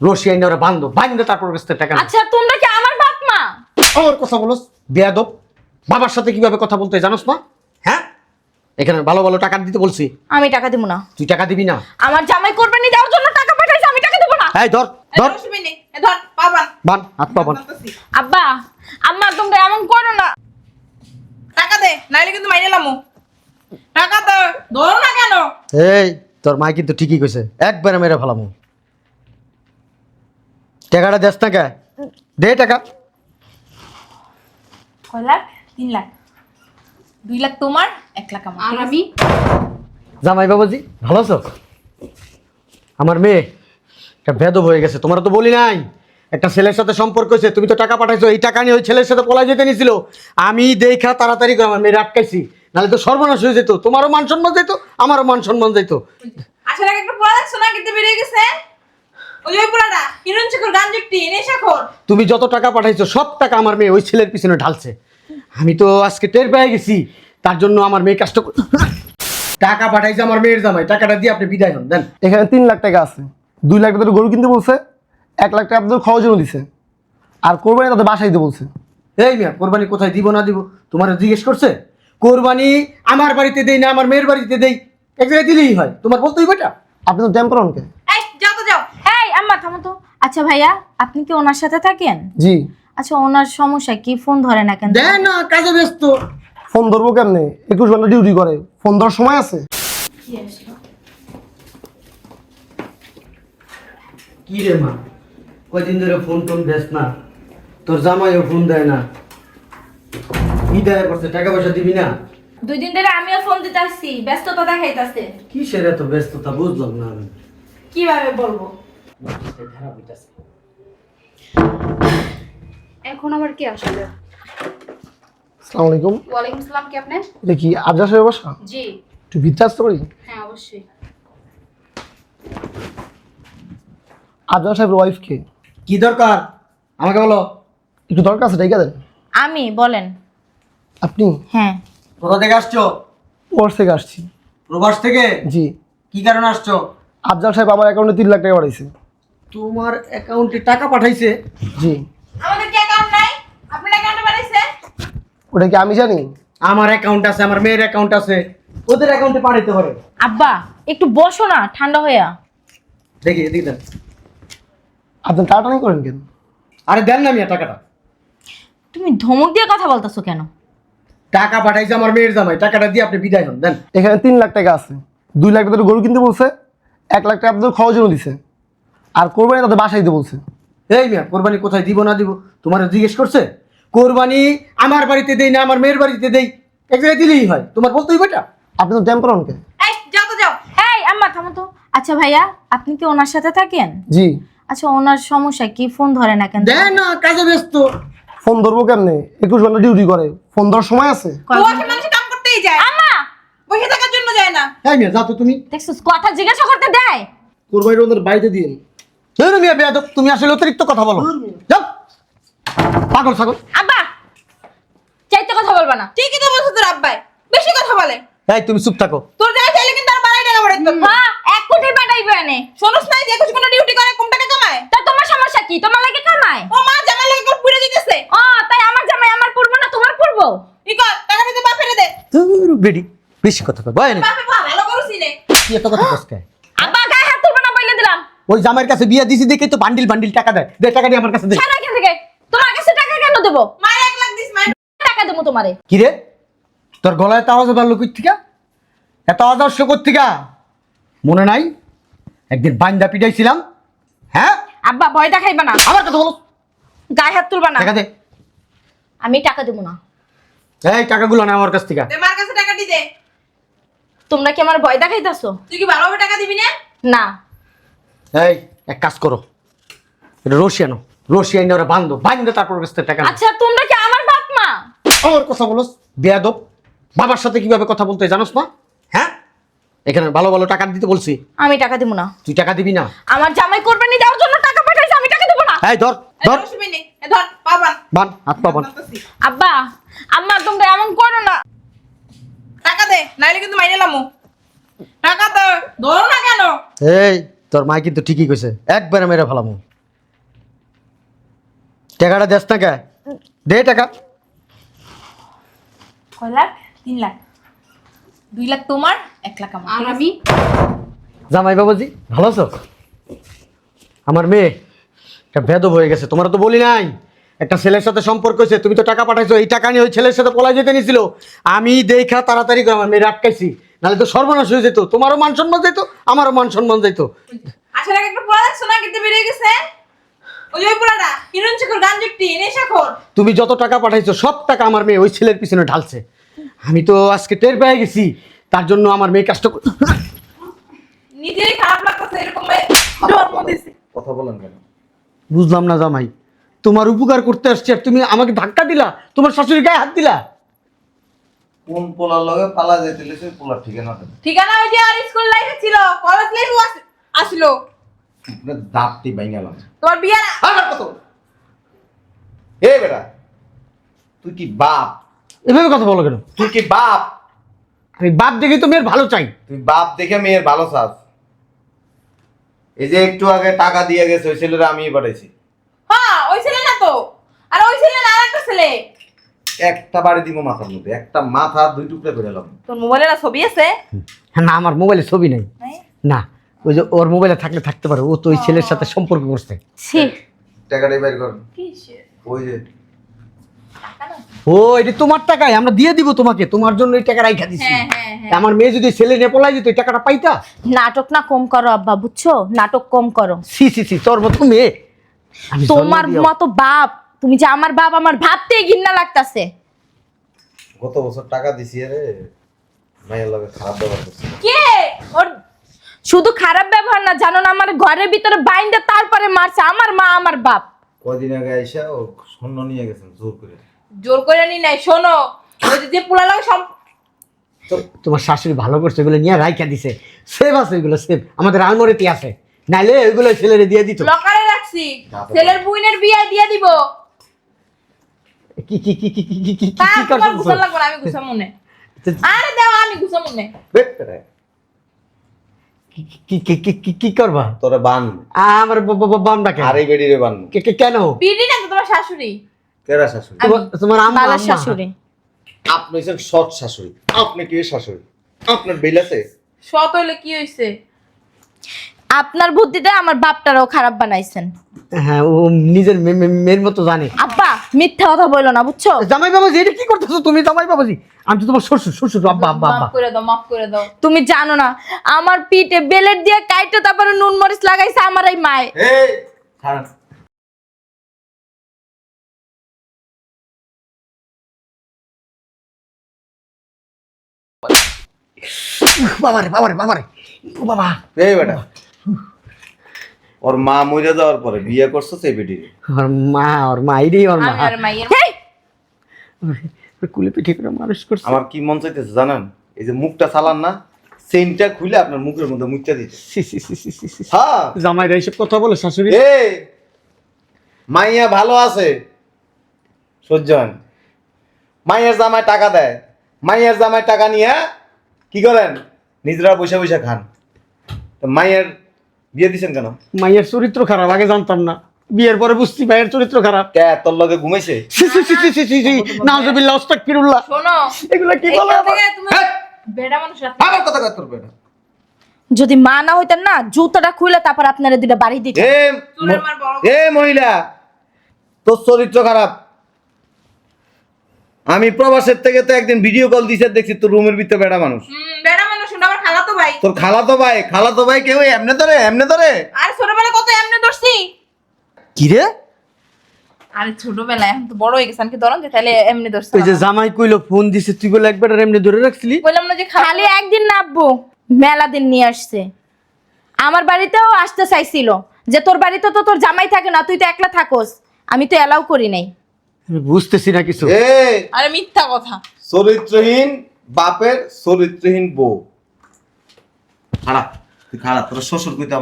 রশি আইনে ওরা বান্ধব বান্ধে তারপর কাছ থেকে টাকা। আচ্ছা তোমরা কি আমার বাপ মা আমার কথা বলো বেয়াদব। বাবার সাথে কীভাবে কথা বলতে হয় জানোস না হ্যাঁ? এখানে ভালো ভালো টাকা দিতে বলছি। আমি টাকা দিব না। তুই টাকা দিবি না? আমার জামাই কোরবানি দেওয়ার জন্য টাকা পাঠাইছে আমি টাকা দেব না। এই ধর ধর। ধর পাবান বান হাত পা বান। আব্বা আম্মা তোমরা এমন করো না। টাকা দে নাইলে কিন্তু মাইনে লামু। টাকা দে ধরো না কেন? এই তোর মা কিন্তু ঠিকই কইছে একবারে মেরে ফেলামু। টাকাটা দেস না কে? দে টাকা। কয় লাখ? তিন লাখ। দুই লাখ তোমার এক লাখ আমার আর আমি? জামাই বাবাজি ভালো আছো? আমার মেয়ে একটা ভেদব হয়ে গেছে তোমার তো বলি নাই। একটা ছেলের সাথে সম্পর্ক হয়েছে তুমি তো টাকা পাঠাইছো এই টাকা নিয়ে ওই ছেলের সাথে পলাই যেতে নিছিল। আমি দেখা তাড়াতাড়ি করে আমার মেয়ে আটকাইছি নাহলে তো সর্বনাশ হয়ে যেত। তোমারও মান সম্মান যেত আমারও মান সম্মান যেত আসার আগে একটা পোড়া দেখছ না কিন্তু বেরিয়ে গেছে। ওই যে ওই পোড়াটা হিরণ শেখর। গান জুটি তুমি যত টাকা পাঠাইছো সব টাকা আমার মেয়ে ওই ছেলের পিছনে ঢালছে। আমি তো আজকে টের পেয়ে গেছি তার জন্য আমার মেয়ে কাজটা করে- টাকা পাঠাইছে আমার মেয়ের জামাই টাকাটা দিয়ে আপনি বিদায় হন দেন। এখানে তিন লাখ টাকা আছে। দুই লাখ টাকা গরু কিনতে বলছে এক লাখ টাকা আপনাদের খরচ জন্য দিছে। আর কোরবানি তাদের বাসায় দিতে বলছে। এই মিয়া কোরবানি কোথায় দিব না দিব? তোমার জিজ্ঞেস করছে? কোরবানি আমার বাড়িতে দেই না আমার মেয়ের বাড়িতে দেই। এক জায়গায় দিলেই হয়। তোমার বলতেই বেটা আপনি তো তো যাও এই আম্মা থামো তো আচ্ছা ভাইয়া আপনি কি ওনার সাথে থাকেন? জি। আচ্ছা ওনার সমস্যা কি? ফোন ধরে না কেন? দেয় না কাজে ব্যস্ত। ফোন ধরবো কেমনে? একুশ ঘণ্টা ডিউটি করে। ফোন ধরার সময় আছে? কি রে মা? কয়দিন ধরে ফোন টোন দেস না। তোর জামাইও ফোন দেয় না। কি দেয় করছে? টাকা পয়সা দিবি না? দুই দিন ধরে আমিও ফোন দিতে আসছি ব্যস্ততা দেখাইতাছে। কিসের এত ব্যস্ততা? বুঝলাম না আমি। কীভাবে বলব? এখন আবার কে আসলে আসসালামু আলাইকুম। ওয়ালাইকুম সালাম কি আপনি? এটা কি সাহেব বাসা? জি। একটু ভিতরে আসতে পারি হ্যাঁ অবশ্যই। আবজা সাহেবের ওয়াইফকে কি? দরকার? আমাকে বলো। একটু দরকার আছে ডেকে দেন। আমি বলেন। আপনি? হ্যাঁ। কোথা থেকে আসছো? ওয়ার্স থেকে আসছি। প্রবাস থেকে? জি। কি কারণে আসছো? আফজাল সাহেব আমার অ্যাকাউন্টে তিন লাখ টাকা পাঠাইছে। তোমার অ্যাকাউন্টে টাকা পাঠাইছে। জি। আমাদের কি অ্যাকাউন্ট নাই? আপনার অ্যাকাউন্টে বাড়াইছে ওটা কি আমি জানি? আমার অ্যাকাউন্ট আছে আমার মেয়ের অ্যাকাউন্ট আছে। ওদের অ্যাকাউন্টে পাঠাইতে পারে। আব্বা একটু বসো না ঠান্ডা হইয়া। দেখি এদিকে দেন। আপনি টাটানি করেন কেন? আরে দেন না মিয়া টাকাটা। তুমি ধমক দিয়ে কথা বলতেছো কেন? টাকা পাঠাইছে আমার মেয়ের জামাই টাকাটা দিয়ে আপনি বিদায় হন দেন। এখানে তিন লাখ টাকা আছে। দুই লাখ টাকা গরু কিনতে বলছে এক লাখ টাকা আপনাদের খরচ জন্য দিছে। আর কোরবানি তাদের বাসায় দিতে বলছে। এই মিয়া কোরবানি কোথায় দিব না দিব? তোমার জিজ্ঞেস করছে? কোরবানি আমার বাড়িতে দেই না আমার মেয়ের বাড়িতে দেই? এক জায়গায় দিলেই হয়। তোমার বলতেই বেটা আপনি তো টেম্পার অনকে এই যাও তো যাও। এই আম্মা থামো তো। আচ্ছা ভাইয়া আপনি কি ওনার সাথে থাকেন? জি। আচ্ছা ওনার সমস্যা কি? ফোন ধরে না কেন? দেয় না কাজে ব্যস্ত। ফোন ধরবো কেমনে? একুশ ঘণ্টা ডিউটি করে। ফোন ধরার সময় আছে? মানুষ কাম করতেই যায়। আম্মা! বসে থাকার জন্য যায় না। এই মিয়া যাও তো তুমি। দেখছ কথা জিজ্ঞাসা করতে দেয়। কোরবানির ওদের বাড়িতে দিন। এই রে মিয়া বেয়াদব তুমি আসলে অতিরিক্ত কথা বলো। যাও। পাগল ছাগল। আব্বা চাইতে কথা বলবা না। ঠিকই তো বলছো তোর আব্বাই। বেশি কথা বলে। এই তুমি চুপ থাকো। তোর জায়গায় চাইলে কিন্তু আর বাড়াই টাকা বাড়াইতে পারব হ্যাঁ এক কোটি পাঠাইবে এনে। শোনোস নাই যে একুশ ঘণ্টা ডিউটি করে কম টাকা কামায়? তা তোমার সমস্যা কি? তোমার লাগে কামায়? ও মা জামাই লাগে করে পুড়ে দিতেছে? ও তাই আমার জামাই আমার পূর্ব না তোমার পূর্ব? ই কর টাকা দিতে বাপ ফেলে দে। তোর বেডি বেশি কথা কয়। বয় না। বাপে ভালো করছি নে কি এত কথা কসকে আব্বা গায়ে হাত তুলবে না বলে দিলাম ওই জামাইয়ের কাছে বিয়া দিছি দেখে তো বান্ডিল বান্ডিল টাকা দেয়। দে টাকা দিয়ে আমার কাছে দে। এখান থেকে। তোমার কাছে টাকা কেন দেবো? মায়ের এক লাখ দিস মায়ের টাকা দেবো তোমারে। কি রে? তোর গলায় এত আওয়াজ বাড়লো কই থেকে? এত আওয়াজ আসছো থেকে? মনে নাই? একদিন বাইন্দা পিটাইছিলাম। হ্যাঁ? আব্বা ভয় দেখাইবা না। আমার কথা বলো। গায়ে হাত তুলবা না। টাকা দে। আমি টাকা দেবো না। এই টাকাগুলো না আমার কাছ থেকে। দে মার কাছে টাকা দি দে। তোমরা কি আমার ভয় দেখাইতাছো? তুই কি ভালোভাবে টাকা দিবি না? না। এই এক কাজ করো। এটা রশি আনো ওরা বান্ধব বান্ধে তারপর কাছ থেকে টাকা। আচ্ছা তোমরা কি আমার বাপ মা আমার কথা বলো বেয়াদব। বাবার সাথে কীভাবে কথা বলতে হয় জানোস না? হ্যাঁ? এখানে ভালো ভালো টাকা দিতে বলছি। আমি টাকা দেবো না। তুই টাকা দিবি না। আমার জামাই কোরবানি দেওয়ার জন্য টাকা পাঠাইছে আমি টাকা দেবো না। এই ধর ধর অসুবিধা এ ধর পাবান। বান হাত পা বান আব্বা আম্মা তোমরা এমন করো না। টাকা দে নাইলে কিন্তু মাইনে লামু। টাকা দে ধরো না কেন? এই তোর মা কিন্তু ঠিকই কইছে একবারে মেরে ফেলামু। টাকাটা দেস না কে? দে টাকা। কয় লাখ? তিন লাখ। দুই লাখ তোমার এক লাখ আমার। আর আমি? জামাই বাবাজি ভালো আছো? আমার মেয়ে একটা বেদব হয়ে গেছে তোমরা তো বলি নাই। একটা ছেলের সাথে সম্পর্ক হয়েছে তুমি তো টাকা পাঠাইছো এই টাকা নিয়ে ওই ছেলের সাথে পলাই যেতে নিছিল আমি দেখা তাড়াতাড়ি করে আমার মেয়ে আটকাইছি। নাহলে তো সর্বনাশ হয়ে যেত। তোমারও মান সম্মান যেত আমারও মান সম্মান যেত আসার আগে একটা পোলা দেখছ না কিন্তু বেরিয়ে গেছে। ওই ওই গান নেশাখোর তুমি যত টাকা পাঠাইছো সব টাকা আমার মেয়ে ওই ছেলের পিছনে ঢালছে। আমি তো আজকে টের পেয়ে গেছি তার জন্য আমার মেয়ে কাজটা কর- নিজেরই খারাপ লাগতেছে এরকম কথা বলেন কেন? বুঝলাম না জামাই। তোমার উপকার করতে আসছি আর তুমি আমাকে ধাক্কা দিলা তোমার শাশুড়ি গায়ে হাত দিলা। কোন পোলার লগে পালা যাইতেলে সেই পোলার ঠিকানা দেন ঠিকানা ওই যে আর স্কুল লাইফে ছিল কলেজ লাইফেও আসলো। দাঁতটি ভাঙালাম তোমার বিয়ে না আমার কত এ বেটা তুই কি বাপ? এভাবে কথা বলো কেন? তুই কি বাপ? আমি বাপ দেখে তো মেয়ের ভালো চাই। তুই বাপ দেখে মেয়ের ভালো চাস। এই যে একটু আগে টাকা দিয়ে গেছে ওই ছেলেরা আমি পাঠাইছি। হ্যাঁ ওই ছেলে না তো। আর ওই ছেলে না আরেকটা ছেলে। একটা বাড়ি দিব মাথার মধ্যে একটা মাথা দুই টুকরা করে এলাম তোর মোবাইলে না ছবি আছে? না আমার মোবাইলে ছবি নাই? না ওই যে ওর মোবাইলে থাকলে থাকতে পারে ও তো ওই ছেলের সাথে সম্পর্ক করছে। ছি। টাকাটাই বের কর? ওই যে। ও এটা তোমার টাকাই আমরা দিয়ে দিব তোমাকে তোমার জন্য এই টাকা রাইখা দিছি। হ্যাঁ হ্যাঁ হ্যাঁ। আমার মেয়ে যদি ছেলে নেপলাই যেত এই টাকাটা পাইতা? নাটক না কম করো আব্বা বুঝছ? নাটক কম করো। সি সি সি তোর মতো মেয়ে। তোমার মতো বাপ তুমি যে আমার বাপ আমার ভাবতেই ঘৃণা লাগতাছে। গত বছর টাকা দিছি রে মায়ের লগে খারাপ ব্যবহার করছি। কে? ওর শুধু খারাপ ব্যবহার না জানো না আমার ঘরের ভিতরে বাইন্দা তারপরে মারছে আমার মা আমার বাপ। কয়দিন আগে আইসা ও স্বর্ণ নিয়ে গেছেন জোর করে। জোর করে নি নাই শোনো ওই যে- যে পোলা লাগে সব তোমার শাশুড়ি ভালো করছে এগুলো নিয়ে রাইখা দিছে। সেভ আছে এগুলো সেভ। আমাদের আলমরিতে আছে। নাইলে ওইগুলো ছেলেরে দিয়ে দিত। লকারে রাখছি। ছেলের বুইনের বিয়ে দিয়ে দিব। কি কি কি কি কি কি কি কি তোমার করছ গুছান আমি গুছা মনে আরে দাও আমি গুছা মনে বেট করে। কি কি কি কি কি কি করবা তোরে বান আমার ব- ব- ব- বাম ডাকে আর এই বেডিরে বান কে- কে- কেন বিডি না তোমার শাশুড়ি কেরা শাশুড়ি তোমার তোমার আম্মা বালার শাশুড়ি আপনি হচ্ছেন সৎ শাশুড়ি আপনি কি শাশুড়ি আপনার বিল আছে সত হইলে কি হইছে আপনার বুদ্ধিতে আমার বাপটারও খারাপ বানাইছেন হ্যাঁ ও নিজের মেয়ের মতো জানে মিথ্যা কথা বলল না বুঝছ? জামাই বাবাজি এটা কি করতেছো তুমি জামাই বাবাজি? আমি তো তোমার শ্বশুর শ্বশুর আব্বা আব্বা আব্বা মাফ করে দাও মাফ করে দাও। তুমি জানো না আমার পিঠে বেলেট দিয়ে কাইটে তারপরে নুন মরিচ লাগাইছে আমার এই মায়। এই ছাড়েন। বাবারে বাবারে বাবারে। ও বাবা। এই বেটা। ওর মা মরে যাওয়ার পরে বিয়ে করছ সেই বেডিরে ওর মা ওর মা এটাই ওর মা। আমি আর মাইয়ের হেই! ওর কুলে পিঠে করে মানুষ করছে। আমার কি মন চাইতেছে জানেন? এই যে মুখটা চালান না সেন্টটা খুলে আপনার মুখের মধ্যে মুখটা দিতে সি, সি, সি, সি, সি, সি। হ্যাঁ জামাইরা এইসব কথা বলে শাশুড়ি? এ! মাইয়া ভালো আছে। সজ্জন মাইয়ার জামাই টাকা দেয়। মাইয়ার জামাই টাকা নিয়ে কি করেন? নিজেরা বসে বসে খান। তো মাইয়ের বিয়ে দিছেন কেন? মাইয়ের চরিত্র খারাপ আগে জানতাম না। বিয়ের পরে বুঝছি ভাইয়ের চরিত্র খারাপ। কে তোর লগে ঘুমাইছে? সি, সি, সি, সি, সি, সি, সি। নাউজুবিল্লাহ, আস্তাগফিরুল্লাহ। শোনো এগুলা কি বলে হ্যাঁ। বেড়া মানুষ আবার কথা কয় তোর বেটা যদি মা না হইতেন না জুতাটা খুলে তারপর আপনারা দুটা বাড়ি দিত এ চুলের মার বড় এ মহিলা তোর চরিত্র খারাপ। আমি প্রবাসের থেকে তো একদিন ভিডিও কল দিছে দেখছি তোর রুমের ভিতরে বেড়া মানুষ। বেড়া তোর খালাতো ভাই খালাতো ভাই কেউ এমনে ধরে এমনে ধরে? আর ছোটবেলায় কত এমনে ধরছি? কি রে? আরে ছোটবেলায় এখন তো বড় হয়ে গেছে আমি কি ধরন যে তাহলে এমনি ধরছি ওই যে জামাই কইলো ফোন দিছে তুই বলে একবার আর এমনি ধরে রাখছিলি? বললাম না যে খালি খালি একদিন না আব্বু মেলা দিন নিয়ে আসছে। আমার বাড়িতেও আসতে চাইছিল যে তোর বাড়িতে তো তোর জামাই থাকে না তুই তো একলা থাকোস আমি তো এলাও করি নাই। আমি বুঝতেছি না কিছু। এ আরে মিথ্যা কথা। চরিত্রহীন বাপের চরিত্রহীন বউ। খারাপ তুই খারাপ তোর শ্বশুর কইতে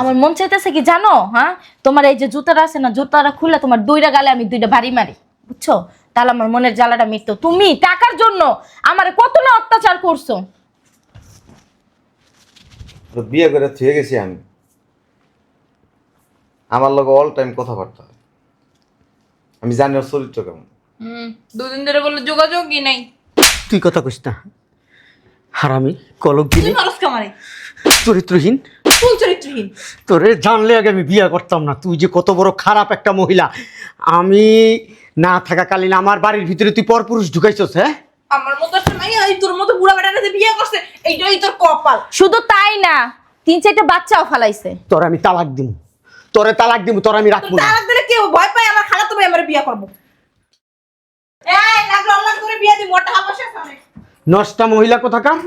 আমার মন চাইতেছে কি জানো হ্যাঁ তোমার এই যে জুতাটা আছে না জুতাটা খুলে তোমার দুইটা গালে আমি দুইটা বাড়ি মারি বুঝছ? তাহলে আমার মনের জ্বালাটা মিটতো। তুমি টাকার জন্য আমার কত না অত্যাচার করছ? বিয়ে করে থুয়ে গেছি আমি। আমার লগে অল টাইম কথাবার্তা হয়। আমি জানি ওর চরিত্র কেমন। হুম দুদিন ধরে বলল যোগাযোগই নাই। তুই কথা কইস না। হারামি কলক তুই মানুষ কামারে চরিত্রহীন। তুই চরিত্রহীন? তোরে জানলে আগে আমি বিয়ে করতাম না তুই যে কত বড় খারাপ একটা মহিলা। আমি না থাকাকালীন আমার বাড়ির ভিতরে তুই পরপুরুষ ঢুকাইছস হ্যাঁ? আমার মতো একটা মাইয়া এই তোর মতো বুড়া বেটাটাতে বিয়ে করছে এইটাই তোর কপাল। শুধু তাই না তিন চারটা বাচ্চাও ফালাইছে। তোর আমি তালাক দিব। তোরে তালাক দিব তোর আমি রাখব না। তালাক দিলে কেউ ভয় পায় আমার খালা তুমি আমার বিয়ে করব। এই লাগল আল্লাহ করে বিয়ে দি মোটা হাবাসে সামনে নষ্টা মহিলা কোথাকার?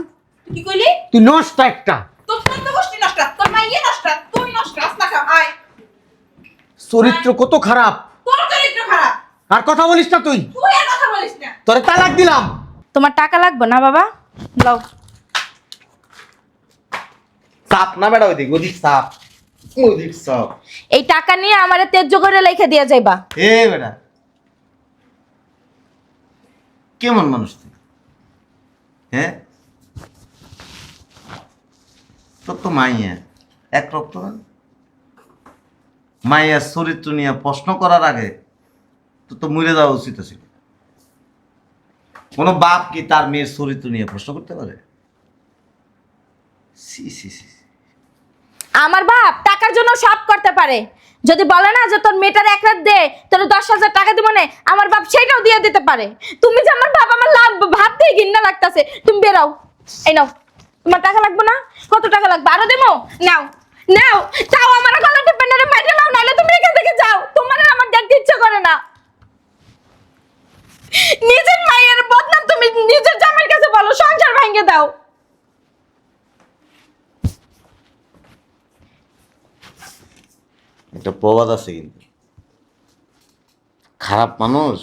কি কইলি? তুই নষ্টা একটা। তোর তো গোষ্ঠী নষ্ট তোর মাইয়ে নষ্ট তুই নষ্ট আসনা খা আয়। চরিত্র কত খারাপ। তোর চরিত্র খারাপ। আর কথা বলিস না তুই। তুই আর কথা বলিস না। তোরে তালাক দিলাম। তোমার টাকা লাগবে না বাবা? লাও সাপ না বেটা ওইদিক ওদিক সাপ ওদিক সাপ এই টাকা নিয়ে আমার তেজ করে লেখে দিয়ে যাইবা। এ বেটা কেমন মানুষ তুই? হ্যাঁ? তোর তো মাইয়া, এক রক্ত মাইয়া মাইয়ার চরিত্র নিয়ে প্রশ্ন করার আগে তো তো মরে যাওয়া উচিত ছিল। কোনো বাপ কি তার মেয়ের চরিত্র নিয়ে প্রশ্ন করতে পারে? সি সি সি। আমার বাপ টাকার জন্য সব করতে পারে। যদি বলে না যে তোর মেয়েটার এক রাত দে, তোর দশ হাজার টাকা দিব না, আমার বাপ সেটাও দিয়ে দিতে পারে। তুমি যে আমার বাপ আমার লাভ ভাবতেই ঘৃণা লাগতাছে, তুমি বেরাও এই নাও, তোমার টাকা লাগবে না? কত টাকা লাগবে? আরও দেবো? নাও নাও, তাও আমার গলাতে পেনারে মাইরে নাও, নাহলে তুমি এখান থেকে যাও। তোমার আমার দেখতে ইচ্ছে করে না। নিজের মায়ের বদনাম তুমি নিজের জামাইয়ের কাছে বলো, সংসার ভেঙে দাও। একটা প্রবাদ আছে কিন্তু। খারাপ মানুষ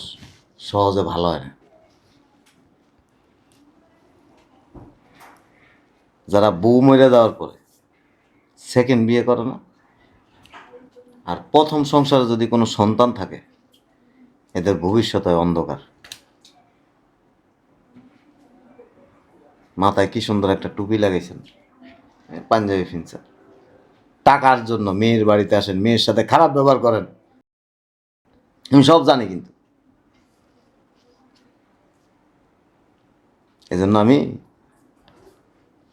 সহজে ভালো হয় না। যারা বউ মরে যাওয়ার পরে সেকেন্ড বিয়ে করে না, আর প্রথম সংসারে যদি কোনো সন্তান থাকে, এদের ভবিষ্যৎ হয় অন্ধকার। মাথায় কি সুন্দর একটা টুপি লাগাইছেন, পাঞ্জাবি ফিনসার টাকার জন্য, মেয়ের বাড়িতে আসেন, মেয়ের সাথে খারাপ ব্যবহার করেন। আমি সব জানি কিন্তু। এজন্য আমি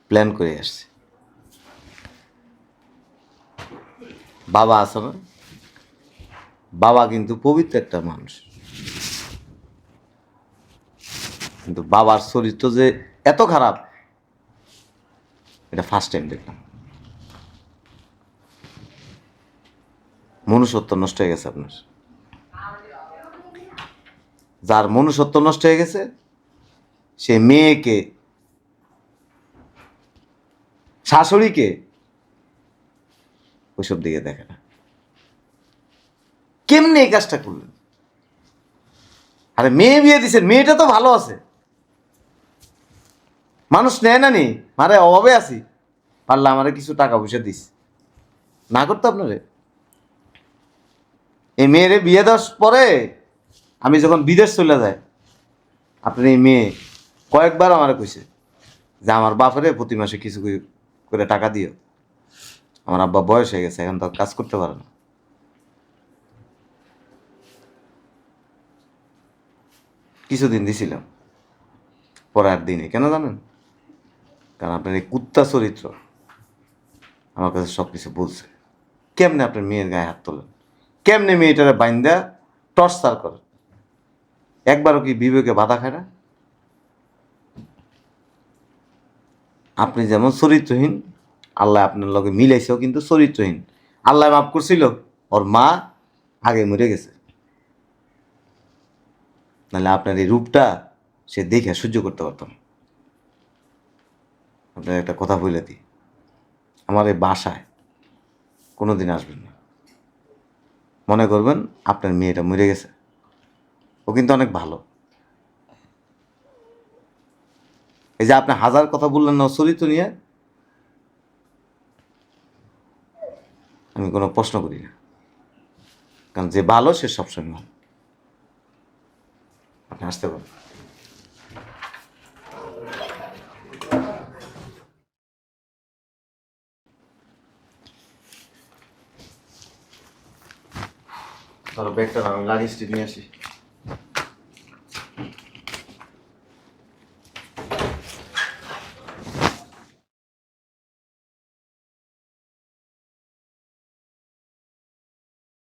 প্ল্যান করে আসছি। বাবা আছে না? বাবা কিন্তু পবিত্র একটা মানুষ। কিন্তু বাবার চরিত্র যে এত খারাপ, এটা ফার্স্ট টাইম দেখলাম। মনুষ্যত্ব নষ্ট হয়ে গেছে আপনার। যার মনুষ্যত্ব নষ্ট হয়ে গেছে, সে মেয়েকে, শাশুড়িকে ওইসব দিকে দেখে না। কেমনি এই কাজটা করলেন? আরে মেয়ে বিয়ে দিছেন, মেয়েটা তো ভালো আছে। মানুষ নেয় না নি? মারে অভাবে আছি। পারলে আমারে কিছু টাকা পয়সা দিস। না করতো আপনারে? এই মেয়েরে বিয়ে দেওয়ার পরে আমি যখন বিদেশ চলে যাই, আপনার এই মেয়ে কয়েকবার আমার কইছে যে, আমার বাপরে প্রতি মাসে কিছু করে- টাকা দিও। আমার আব্বা বয়স হয়ে গেছে, এখন তো কাজ করতে পারে না। কিছুদিন দিছিলাম, পরের দিনে কেন জানেন? কারণ আপনার এই কুত্তা চরিত্র আমার কাছে সব কিছু বলছে। কেমনে আপনার মেয়ের গায়ে হাত তোলেন? কেমনে মেয়েটারে বাইন্দা টর্চার করে? একবারও কি বিবেকে বাধা খায় না? আপনি যেমন চরিত্রহীন, আল্লাহ আপনার লগে মিলাইছেও কিন্তু চরিত্রহীন। আল্লাহ মাফ করছিল, ওর মা আগে মরে গেছে। নাহলে আপনার এই রূপটা সে দেখে সহ্য করতে পারতাম আপনার একটা কথা বলে দিই। আমার এই বাসায় কোনো দিন আসবেন না। মনে করবেন আপনার মেয়েটা মরে গেছে। ও কিন্তু অনেক ভালো। এই যে আপনি হাজার কথা বললেন না চরিত্র নিয়ে, আমি কোনো প্রশ্ন করি না। কারণ যে ভালো, সে সবসময় ভালো। আপনি আসতে পারেন। ধরো ব্যাগটা আমি লাগেজটি নিয়ে আসি।